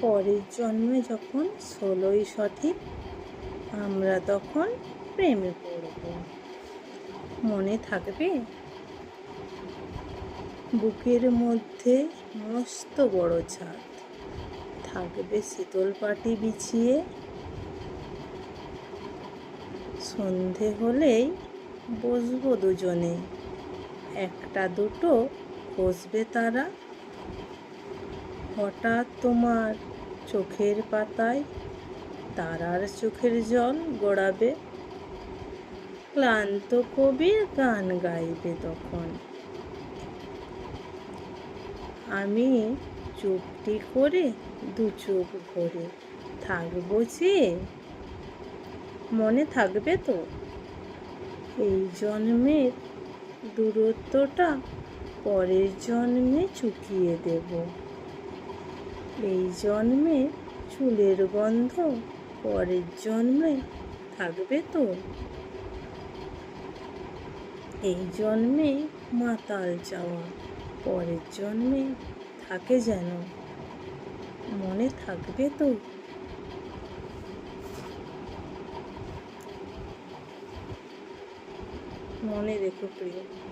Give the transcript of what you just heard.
পরের জন্মে যখন ষোলোই সঠিক আমরা তখন প্রেমে পড়ব। মনে থাকবে? বুকের মধ্যে মস্ত বড় ছাদ। থাকবে শীতল পাটি বিছিয়ে। সন্ধে হলেই বসবো দুজনে। একটা দুটো বসবে তারা। হঠাৎ তোমার চোখের পাতায় তারার চোখের জল গড়াবে। ক্লান্ত কবির গান গাইবে তখন। আমি চুপটি করে দু চোখ ভরে থাকব যে, মনে থাকবে তো। এই জন্মের দূরত্বটা পরের জন্মে চুকিয়ে দেব। এই জন্মে চুলের গন্ধ, পরের জন্মে থাকবে তো। এই জন্মে মাতাল যাওয়া পরের জন্মে থাকে যেন, মনে থাকবে তো। মনে রেখো প্রিয়।